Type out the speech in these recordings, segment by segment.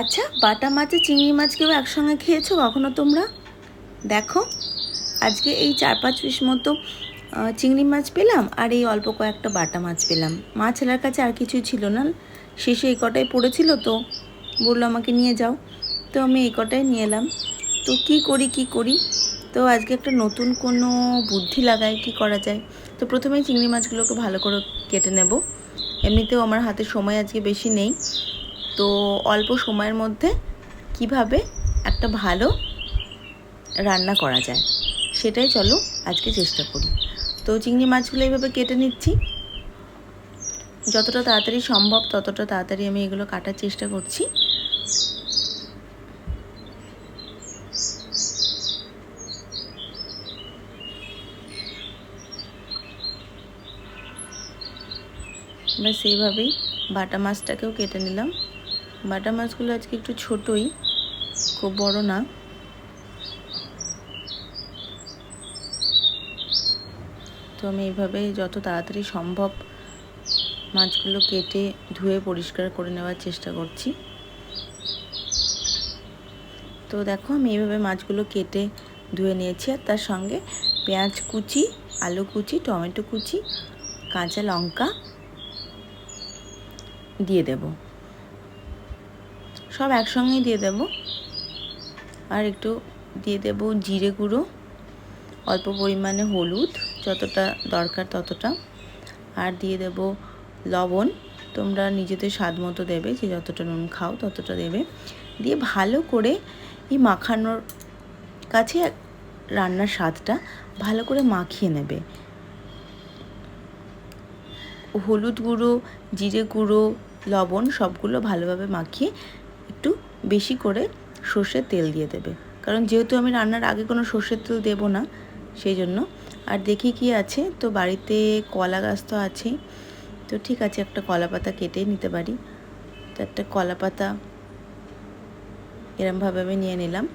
আচ্ছা বাটা মাছ চিংড়ি মাছ কেউ একসঙ্গে খেয়েছো কখনো তোমরা? দেখো, আজকে এই চার পাঁচ পিস মতো চিংড়ি মাছ পেলাম আর এই অল্প কয়েকটা বাটা মাছ পেলাম। মা ছেলের কাছে আর কিছুই ছিল না। শেষে এই কটাই পড়েছিল তো, বলল আমাকে নিয়ে যাও। তো আমি এই কটাই নিয়ে এলাম। তো কি করি কি করি? তো আজকে একটা নতুন কোনো বুদ্ধি লাগাই কি করা যায়? তো প্রথমেই চিংড়ি মাছগুলোকে ভালো করে কেটে নেব। এমনিতেও আমার হাতে সময় আজকে বেশি নেই। তো অল্প সময়ের মধ্যে কীভাবে একটা ভালো রান্না করা যায়, সেটাই চলো আজকে চেষ্টা করি। তো চিংড়ি মাছগুলো এইভাবে কেটে নিচ্ছি। যতটা তাড়াতাড়ি সম্ভব ততটা তাড়াতাড়ি আমি এগুলো কাটার চেষ্টা করছি। ব্যাস এইভাবেই বাটা মাছটাকেও কেটে নিলাম। বাটা মাছগুলো আজকে একটু ছোটই, খুব বড় না। তো আমি এইভাবে যত তাড়াতাড়ি সম্ভব মাছগুলো কেটে ধুয়ে পরিষ্কার করে নেওয়ার চেষ্টা করছি। তো দেখো আমি এইভাবে মাছগুলো কেটে ধুয়ে নিয়েছি, আর তার সঙ্গে পেঁয়াজ কুচি, আলু কুচি, টমেটো কুচি, কাঁচা লঙ্কা দিয়ে দেব। সব একসঙ্গেই দিয়ে দেব। আর একটু দিয়ে দেব জিরে গুঁড়ো, অল্প পরিমাণে হলুদ, যতটা দরকার ততটা। আর দিয়ে দেব লবণ, তোমরা নিজেদের স্বাদ মতো দেবে, যে যতটা নুন খাও ততটা দেবে। দিয়ে ভালো করে এই মাখানোর কাছে রান্নার স্বাদটা ভালো করে মাখিয়ে নেবে। হলুদ গুঁড়ো, জিরে গুঁড়ো, লবণ সবগুলো ভালোভাবে মাখিয়ে বেশি করে সর্ষের তেল দিয়ে দেবে। কারণ যেহেতু আমি রান্নার আগে কোনো সর্ষের তেল দেবো না, সেই জন্য। আর দেখি কি আছে, তো বাড়িতে কলা গাছ তো আছেই। তো ঠিক আছে, একটা কলা পাতা কেটে নিতে পারি। তো একটা কলা পাতা এরমভাবে আমি নিয়ে নিলাম।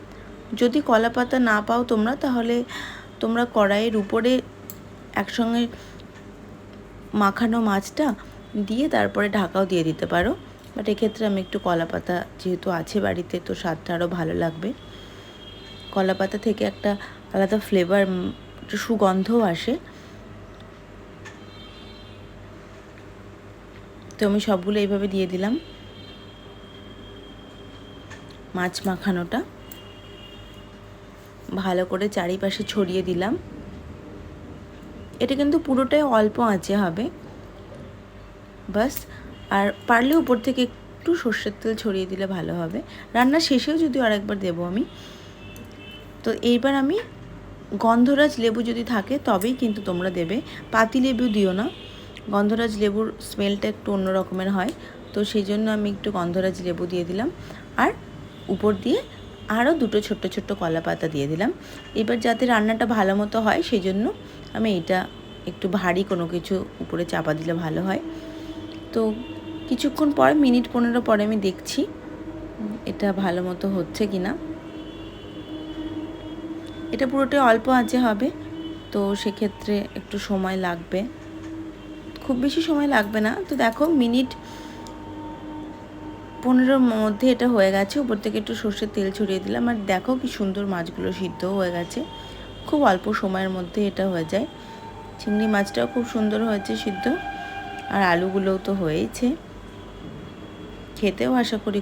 যদি কলা পাতা না পাও তোমরা, তাহলে তোমরা কড়াইয়ের উপরে একসঙ্গে মাখানো মাছটা দিয়ে তারপরে ঢাকাও দিয়ে দিতে পারো। বাট এক্ষেত্রে আমি একটু কলা পাতা যেহেতু আছে বাড়িতে, তো স্বাদটা আরও ভালো লাগবে। কলা পাতা থেকে একটা আলাদা ফ্লেভার একটু সুগন্ধও আসে। তো আমি সবগুলো এইভাবে দিয়ে দিলাম। মাছ মাখানোটা। ভালো করে চারিপাশে ছড়িয়ে দিলাম। এটা কিন্তু পুরোটাই অল্প আঁচে হবে। বাস আর পারলে উপর থেকে একটু সর্ষের তেল ছড়িয়ে দিলে ভালো হবে। রান্না শেষেও যদি আরেকবার দেবো আমি। তো এইবার আমি গন্ধরাজ লেবু যদি থাকে, তবেই কিন্তু তোমরা দেবে। পাতি লেবু দিও না। গন্ধরাজ লেবুর স্মেলটা একটু অন্য রকমের হয়। তো সেই জন্য আমি একটু গন্ধরাজ লেবু দিয়ে দিলাম। আর উপর দিয়ে আরও দুটো ছোট্ট ছোট্ট কলা পাতা দিয়ে দিলাম। এবার যাতে রান্নাটা ভালো মতো হয়, সেই জন্য আমি এটা একটু ভারী কোনো কিছু উপরে চাপা দিলে ভালো হয়। তো কিছুক্ষণ পরে, মিনিট পনেরো পরে আমি দেখছি এটা ভালো মতো হচ্ছে কি না এটা পুরোটাই অল্প আঁচে হবে, তো সেক্ষেত্রে একটু সময় লাগবে। খুব বেশি সময় লাগবে না। তো দেখো, মিনিট পনেরোর মধ্যে এটা হয়ে গেছে। উপর থেকে একটু সর্ষের তেল ছড়িয়ে দিলাম। আর দেখো কি সুন্দর মাছগুলো সিদ্ধও হয়ে গেছে। খুব অল্প সময়ের মধ্যে এটা হয়ে যায়। চিংড়ি মাছটাও খুব সুন্দর হয়েছে সিদ্ধ। আর আলুগুলোও তো হয়েইছে। খেতেও আশা করি